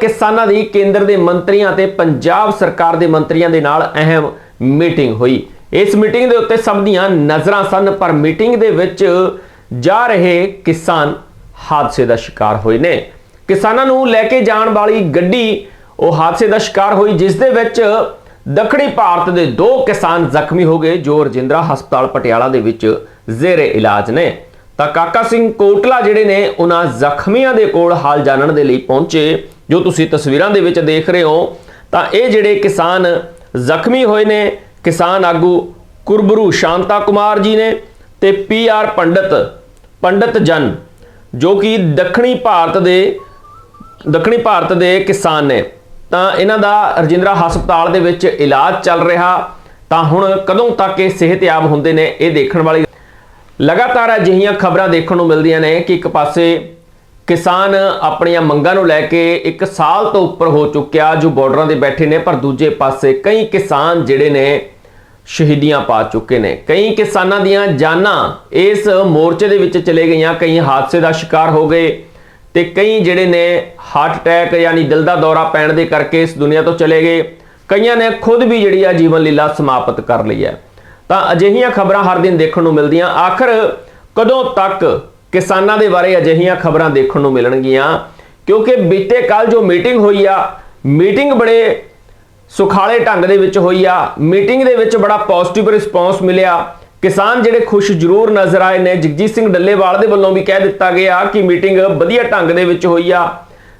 ਕਿਸਾਨਾਂ ਦੀ ਕੇਂਦਰ ਦੇ ਮੰਤਰੀਆਂ ਤੇ ਪੰਜਾਬ ਸਰਕਾਰ ਦੇ ਮੰਤਰੀਆਂ ਦੇ ਨਾਲ ਅਹਿਮ ਮੀਟਿੰਗ ਹੋਈ। ਇਸ ਮੀਟਿੰਗ ਦੇ ਉੱਤੇ ਸਭ ਦੀਆਂ ਨਜ਼ਰਾਂ ਸਨ, ਪਰ ਮੀਟਿੰਗ ਦੇ ਵਿੱਚ ਜਾ ਰਹੇ ਕਿਸਾਨ ਹਾਦਸੇ ਦਾ ਸ਼ਿਕਾਰ ਹੋਏ ਨੇ। ਕਿਸਾਨਾਂ ਨੂੰ ਲੈ ਕੇ ਜਾਣ ਵਾਲੀ ਗੱਡੀ ਉਹ ਹਾਦਸੇ ਦਾ ਸ਼ਿਕਾਰ ਹੋਈ, ਜਿਸ ਦੇ ਵਿੱਚ ਦੱਖਣੀ ਭਾਰਤ ਦੇ ਦੋ ਕਿਸਾਨ ਜ਼ਖਮੀ ਹੋ ਗਏ, ਜੋ ਰਜਿੰਦਰਾ ਹਸਪਤਾਲ ਪਟਿਆਲਾ ਦੇ ਵਿੱਚ ਜ਼ੇਰੇ ਇਲਾਜ ਨੇ। ਤਾਂ ਕਾਕਾ ਸਿੰਘ ਕੋਟਲਾ ਜਿਹੜੇ ਨੇ, ਉਹਨਾਂ ਜ਼ਖਮੀਆਂ ਦੇ ਕੋਲ ਹਾਲ ਜਾਣਨ ਦੇ ਲਈ ਪਹੁੰਚੇ। ਜੋ ਤੁਸੀਂ ਤਸਵੀਰਾਂ ਦੇ ਵਿੱਚ ਦੇਖ ਰਹੇ ਹੋ, ਤਾਂ ਇਹ ਜਿਹੜੇ ਕਿਸਾਨ ਜ਼ਖਮੀ ਹੋਏ ਨੇ, ਕਿਸਾਨ ਆਗੂ ਕੁਰਬਰੂ ਸ਼ਾਂਤਾ ਕੁਮਾਰ ਜੀ ਨੇ ਤੇ ਪੀ ਆਰ ਪੰਡਤ ਪੰਡਤ ਜਨ, ਜੋ ਕਿ ਦੱਖਣੀ ਭਾਰਤ ਦੇ, ਦੱਖਣੀ ਭਾਰਤ ਦੇ ਕਿਸਾਨ ਨੇ। ਤਾਂ ਇਹਨਾਂ ਦਾ ਰਜਿੰਦਰਾ ਹਸਪਤਾਲ ਦੇ ਵਿੱਚ ਇਲਾਜ ਚੱਲ ਰਿਹਾ। ਤਾਂ ਹੁਣ ਕਦੋਂ ਤੱਕ ਇਹ ਸਿਹਤਯਾਬ ਹੁੰਦੇ ਨੇ, ਇਹ ਦੇਖਣ ਵਾਲੀ ਲਗਾਤਾਰ ਅਜਿਹੀਆਂ ਖਬਰਾਂ ਦੇਖਣ ਨੂੰ ਮਿਲਦੀਆਂ ਨੇ ਕਿ ਇੱਕ ਪਾਸੇ ਕਿਸਾਨ ਆਪਣੀਆਂ ਮੰਗਾਂ ਨੂੰ ਲੈ ਕੇ ਇੱਕ ਸਾਲ ਤੋਂ ਉੱਪਰ ਹੋ ਚੁੱਕਿਆ ਜੋ ਬਾਰਡਰਾਂ ਦੇ ਬੈਠੇ ਨੇ, ਪਰ ਦੂਜੇ ਪਾਸੇ ਕਈ ਕਿਸਾਨ ਜਿਹੜੇ ਨੇ ਸ਼ਹੀਦੀਆਂ ਪਾ ਚੁੱਕੇ ਨੇ। ਕਈ ਕਿਸਾਨਾਂ ਦੀਆਂ ਜਾਨਾਂ ਇਸ ਮੋਰਚੇ ਦੇ ਵਿੱਚ ਚਲੇ ਗਈਆਂ, ਕਈ ਹਾਦਸੇ ਦਾ ਸ਼ਿਕਾਰ ਹੋ ਗਏ ਤੇ ਕਈ ਜਿਹੜੇ ਨੇ ਹਾਰਟ ਅਟੈਕ ਯਾਨੀ ਦਿਲ ਦਾ ਦੌਰਾ ਪੈਣ ਦੇ ਕਰਕੇ ਇਸ ਦੁਨੀਆ ਤੋਂ ਚਲੇ ਗਏ। ਕਈਆਂ ਨੇ ਖੁਦ ਵੀ ਜਿਹੜੀ ਆ ਜੀਵਨ ਲੀਲਾ ਸਮਾਪਤ ਕਰ ਲਈ ਹੈ। ਤਾਂ ਅਜਿਹੀਆਂ ਖਬਰਾਂ ਹਰ ਦਿਨ ਦੇਖਣ ਨੂੰ ਮਿਲਦੀਆਂ। ਆਖਰ ਕਦੋਂ ਤੱਕ ਕਿਸਾਨਾਂ ਦੇ ਬਾਰੇ ਅਜਿਹੀਆਂ ਖਬਰਾਂ ਦੇਖਣ ਨੂੰ ਮਿਲਣਗੀਆਂ, ਕਿਉਂਕਿ ਬੀਤੇ ਕੱਲ ਜੋ ਮੀਟਿੰਗ ਹੋਈ ਆ, ਮੀਟਿੰਗ ਬੜੇ ਸੁਖਾਲੇ ਢੰਗ ਦੇ ਵਿੱਚ ਹੋਈ ਆ, ਮੀਟਿੰਗ ਦੇ ਵਿੱਚ ਬੜਾ ਪੋਜ਼ਿਟਿਵ ਰਿਸਪੌਂਸ ਮਿਲਿਆ। ਕਿਸਾਨ ਜਿਹੜੇ ਖੁਸ਼ ਜ਼ਰੂਰ ਨਜ਼ਰ ਆਏ ਨੇ, ਜਗਜੀਤ ਸਿੰਘ ਡੱਲੇਵਾਲ ਦੇ ਵੱਲੋਂ ਵੀ ਕਹਿ ਦਿੱਤਾ ਗਿਆ ਕਿ ਮੀਟਿੰਗ ਵਧੀਆ ਢੰਗ ਦੇ ਵਿੱਚ ਹੋਈ ਆ।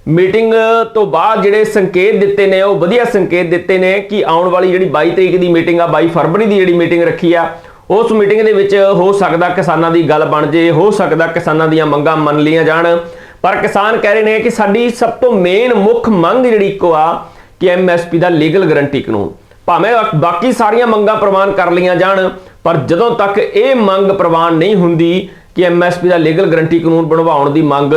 ਮੀਟਿੰਗ ਤੋਂ ਬਾਅਦ ਜਿਹੜੇ ਸੰਕੇਤ ਦਿੱਤੇ ਨੇ, ਉਹ ਵਧੀਆ ਸੰਕੇਤ ਦਿੱਤੇ ਨੇ ਕਿ ਆਉਣ ਵਾਲੀ ਜਿਹੜੀ 22 ਤਰੀਕ ਦੀ ਮੀਟਿੰਗ ਆ 22 ਫਰਵਰੀ ਦੀ ਜਿਹੜੀ ਮੀਟਿੰਗ ਰੱਖੀ ਆ ਉਸ ਮੀਟਿੰਗ ਦੇ ਵਿੱਚ ਹੋ ਸਕਦਾ ਕਿਸਾਨਾਂ ਦੀ ਗੱਲ ਬਣ ਜੇ, ਹੋ ਸਕਦਾ ਕਿਸਾਨਾਂ ਦੀਆਂ ਮੰਗਾਂ ਮੰਨ ਲਈਆਂ ਜਾਣ। ਪਰ ਕਿਸਾਨ ਕਹਿ ਰਹੇ ਨੇ ਕਿ ਸਾਡੀ ਸਭ ਤੋਂ ਮੇਨ ਮੁੱਖ ਮੰਗ ਜਿਹੜੀ ਇੱਕੋ ਆ ਕਿ ਐਮਐਸਪੀ ਦਾ ਲੀਗਲ ਗਰੰਟੀ ਕਾਨੂੰਨ। ਭਾਵੇਂ ਬਾਕੀ ਸਾਰੀਆਂ ਮੰਗਾਂ ਪ੍ਰਵਾਨ ਕਰ ਲਈਆਂ ਜਾਣ, ਪਰ ਜਦੋਂ ਤੱਕ ਇਹ ਮੰਗ ਪ੍ਰਵਾਨ ਨਹੀਂ ਹੁੰਦੀ ਕਿ ਐਮਐਸਪੀ ਦਾ ਲੀਗਲ ਗਰੰਟੀ ਕਾਨੂੰਨ ਬਣਵਾਉਣ ਦੀ ਮੰਗ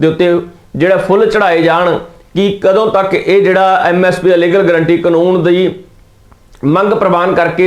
ਦੇ ਉੱਤੇ ਜਿਹੜਾ ਫੁੱਲ ਚੜਾਏ ਜਾਣ, ਕਿ ਕਦੋਂ ਤੱਕ ਇਹ ਜਿਹੜਾ ਐਮਐਸਪੀ ਦਾ ਲੀਗਲ ਗਰੰਟੀ ਕਾਨੂੰਨ ਦੀ ਮੰਗ ਪ੍ਰਵਾਨ ਕਰਕੇ